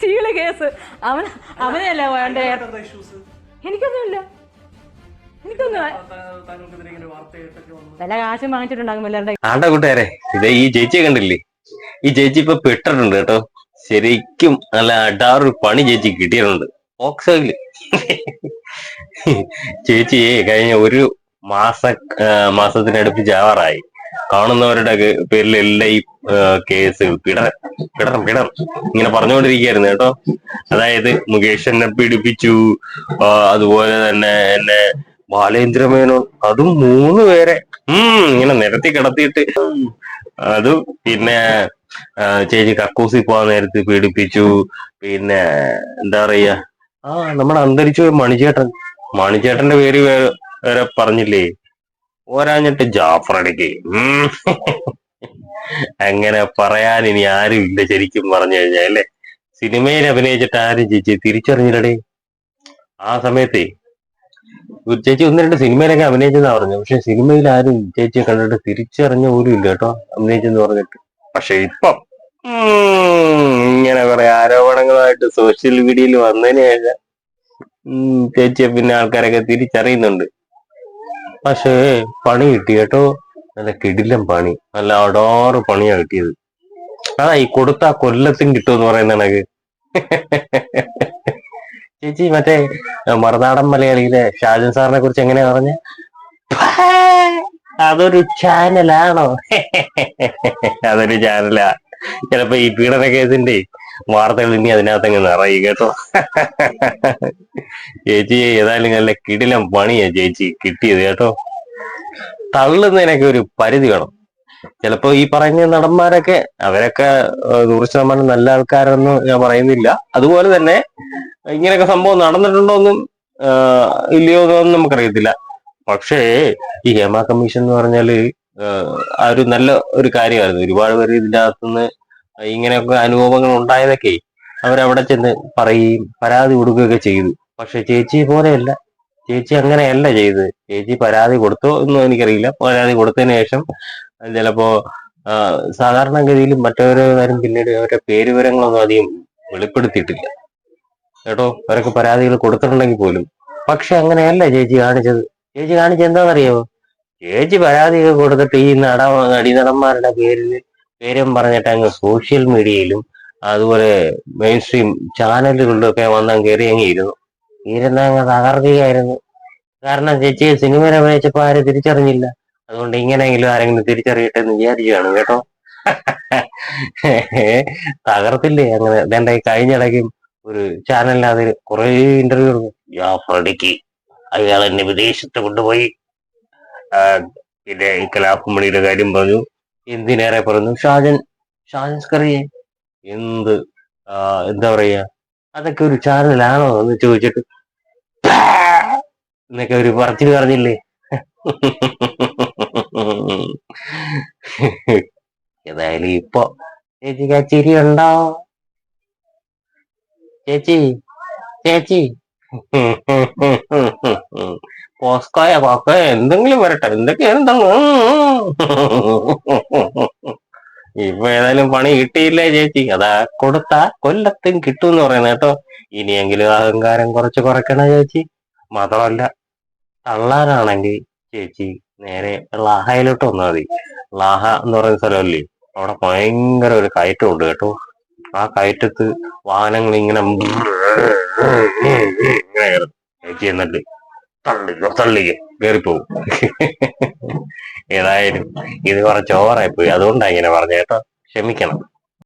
ചീൾ case. അവൻ അവനെയല്ല വേണ്ട? എനിക്കൊന്നുമില്ല. എനിക്കൊന്നും താങ്കൾക്കെതിരെ ഇങ്ങനെ വാർത്ത കേട്ടൊക്കെ വന്നു. വില കാശും വാങ്ങിച്ചിട്ടുണ്ടാകും കൂട്ടുകാരെ ഇത് ഈ ചേച്ചിയെ കണ്ടില്ലേ? ഈ ചേച്ചി ഇപ്പൊ പെട്ടിട്ടുണ്ട് കേട്ടോ. ശരിക്കും നല്ല അടാറ് പണി ചേച്ചി കിട്ടിയിട്ടുണ്ട്. ഓക്സോയിൽ ചേച്ചി കഴിഞ്ഞ ഒരു മാസ മാസത്തിനടുപ്പിച്ച് ആവാറായി. കാണുന്നവരുടെ പേരിൽ പേരിലെല്ലാം ഈ കേസ് പിടർ പിടർ പിടർ ഇങ്ങനെ പറഞ്ഞുകൊണ്ടിരിക്കുകയായിരുന്നു കേട്ടോ. അതായത് മുകേഷ് എന്നെ പീഡിപ്പിച്ചു. അതുപോലെ തന്നെ എന്നെ ബാലേന്ദ്ര മേനോൻ അതും മൂന്ന് പേരെ. ഉം ഇങ്ങനെ നിരത്തി കിടത്തിയിട്ട്. അത് പിന്നെ ചേച്ചി കക്കൂസി പോകാൻ നേരത്ത് പീഡിപ്പിച്ചു. പിന്നെ എന്താ പറയാ? ആ നമ്മുടെ അന്തരിച്ചു മണിചേട്ടൻ മണിച്ചേട്ടന്റെ പേര് വേറെ പറഞ്ഞില്ലേ? ഓരാഞ്ഞിട്ട് ജാഫറടിക്ക്. അങ്ങനെ പറയാൻ ഇനി ആരും ഇല്ല ശരിക്കും പറഞ്ഞു കഴിഞ്ഞാൽ അല്ലെ? സിനിമയിൽ അഭിനയിച്ചിട്ട് ആരും ചേച്ചി തിരിച്ചറിഞ്ഞില്ലടേ. ആ സമയത്തെ ചേച്ചി ഒന്ന് രണ്ട് സിനിമയിലൊക്കെ അഭിനയിച്ചെന്നാ പറഞ്ഞു പക്ഷെ സിനിമയിൽ ആരും ചേച്ചിയെ കണ്ടിട്ട് തിരിച്ചറിഞ്ഞ പോലും ഇല്ല കേട്ടോ അഭിനയിച്ചെന്ന് പറഞ്ഞിട്ട്. പക്ഷെ ഇപ്പം ഇങ്ങനെ കുറെ ആരോപണങ്ങളായിട്ട് സോഷ്യൽ മീഡിയയിൽ വന്നതിന് ശേഷം ചേച്ചിയെ പിന്നെ ആൾക്കാരൊക്കെ തിരിച്ചറിയുന്നുണ്ട്. പക്ഷേ പണി കിട്ടി കേട്ടോ നല്ല കിടിലം പണി. നല്ല അടാറ് പണിയാ കിട്ടിയത്. അതാ ഈ കൊടുത്ത കൊല്ലത്തും കിട്ടുമെന്ന് പറയുന്ന കണക്ക്. ചേച്ചി മറ്റേ മറുനാടൻ മലയാളിയിലെ ഷാജൻ സാറിനെ കുറിച്ച് എങ്ങനെയാ പറഞ്ഞ? അതൊരു ചാനലാണോ അതൊരു ചാനലാ ചിലപ്പോ ഈ പീഡന കേസിന്റെ വാർത്തകൾ ഇനി അതിനകത്തങ്ങ് നിറയും കേട്ടോ? ചേച്ചി ഏതായാലും നല്ല കിടിലം പണിയാ ചേച്ചി കിട്ടിയത് കേട്ടോ? തള്ളുന്നതിനൊക്കെ ഒരു പരിധി വേണം. ചിലപ്പോ ഈ പറഞ്ഞ നടന്മാരൊക്കെ അവരൊക്കെ നൂറ് ശതമാനം നല്ല ആൾക്കാരെന്ന് ഞാൻ പറയുന്നില്ല. അതുപോലെ തന്നെ ഇങ്ങനെയൊക്കെ സംഭവം നടന്നിട്ടുണ്ടോന്നും ഇല്ലയോ എന്നൊന്നും നമുക്കറിയത്തില്ല. പക്ഷേ ഈ ഹേമ കമ്മീഷൻ എന്ന് പറഞ്ഞാൽ ആ ഒരു നല്ല ഒരു കാര്യമായിരുന്നു. ഒരുപാട് പേര് ഇതിന്റെ അകത്തുനിന്ന് ഇങ്ങനെയൊക്കെ അനുഭവങ്ങൾ ഉണ്ടായതൊക്കെ അവരവിടെ ചെന്ന് പറയുകയും പരാതി കൊടുക്കുകയൊക്കെ ചെയ്തു. പക്ഷെ ചേച്ചി പോലെയല്ല. ചേച്ചി അങ്ങനെയല്ല ചെയ്തത്. ചേച്ചി പരാതി കൊടുത്തോ എന്നും എനിക്കറിയില്ല. പരാതി കൊടുത്തതിന് ശേഷം ചിലപ്പോ സാധാരണഗതിയിൽ മറ്റവരെ പിന്നീട് അവരുടെ പേര് വിവരങ്ങളൊന്നും അധികം വെളിപ്പെടുത്തിയിട്ടില്ല. കേട്ടോ? അവരൊക്കെ പരാതികൾ കൊടുത്തിട്ടുണ്ടെങ്കിൽ പോലും. പക്ഷെ അങ്ങനെയല്ല ചേച്ചി കാണിച്ചത്. ചേച്ചി കാണിച്ചത് ചേച്ചി പരാതിയൊക്കെ കൊടുത്തിട്ട് ഈ നട നടീനടന്മാരുടെ പേരിൽ പേരും പറഞ്ഞിട്ട് അങ്ങ് സോഷ്യൽ മീഡിയയിലും അതുപോലെ മെയിൻ സ്ട്രീം ചാനലുകളിലൊക്കെ വന്ന് കയറി അങ്ങ് ഇരുന്നു ഇരുന്ന് അങ്ങ് തകർക്കുകയായിരുന്നു കാരണം ചേച്ചി സിനിമയിൽ അഭിനയിച്ചപ്പോ ആരും തിരിച്ചറിഞ്ഞില്ല. അതുകൊണ്ട് ഇങ്ങനെയെങ്കിലും ആരെങ്കിലും തിരിച്ചറിയട്ടെ എന്ന് വിചാരിക്കുകയാണ് കേട്ടോ. തകർത്തില്ലേ അങ്ങനെ. വേണ്ട ഈ കഴിഞ്ഞിടയ്ക്കും ഒരു ചാനലിനകത്ത് കുറെ ഇന്റർവ്യൂ കൊടുക്കും ജാഫറടിക്ക് അയാൾ എന്നെ വിദേശത്ത് കൊണ്ടുപോയി. പിന്നെ കലാഭമണിയുടെ കാര്യം പറഞ്ഞു. എന്തിനേറെ പറയുന്നു ഷാജൻ ഷാജൻ സ്കറിയെ? എന്ത് എന്താ പറയാ? അതൊക്കെ ഒരു ചാനലാണോ എന്ന് ചോദിച്ചിട്ട് എന്നൊക്കെ ഒരു പറച്ചിൽ പറഞ്ഞില്ലേ? ഏതായാലും ഇപ്പൊ ചേച്ചിക്ക് ആ ചിരി ഉണ്ടോ? ചേച്ചി ചേച്ചി. പോസ്കോയ പോക്കോയ എന്തെങ്കിലും വരട്ടെ. എന്തൊക്കെ എന്തെങ്കിലും ഇപ്പൊ ഏതായാലും പണി കിട്ടിയില്ലേ ചേച്ചി? അതാ കൊടുത്ത കൊല്ലത്തും കിട്ടും എന്ന് പറയുന്നത് കേട്ടോ. ഇനിയെങ്കിലും അഹങ്കാരം കുറച്ച് കുറയ്ക്കണ ചേച്ചി. മാത്രമല്ല തള്ളാനാണെങ്കിൽ ചേച്ചി നേരെ ലാഹയിലോട്ട് വന്നാൽ മതി. ലാഹ എന്ന് പറയുന്ന സ്ഥലമല്ലേ? അവിടെ ഭയങ്കര ഒരു കയറ്റമുണ്ട് കേട്ടോ. ആ കയറ്റത്ത് വാഹനങ്ങൾ ഇങ്ങനെ ചേച്ചി എന്നിട്ട് തള്ളിക്കോ തള്ളിക്കോ കയറിപ്പോവും ഏതായാലും ഇത് കുറച്ച് ഓവറായി പോയി. അതുകൊണ്ടാണ് ഇങ്ങനെ പറഞ്ഞ കേട്ടോ. ക്ഷമിക്കണം.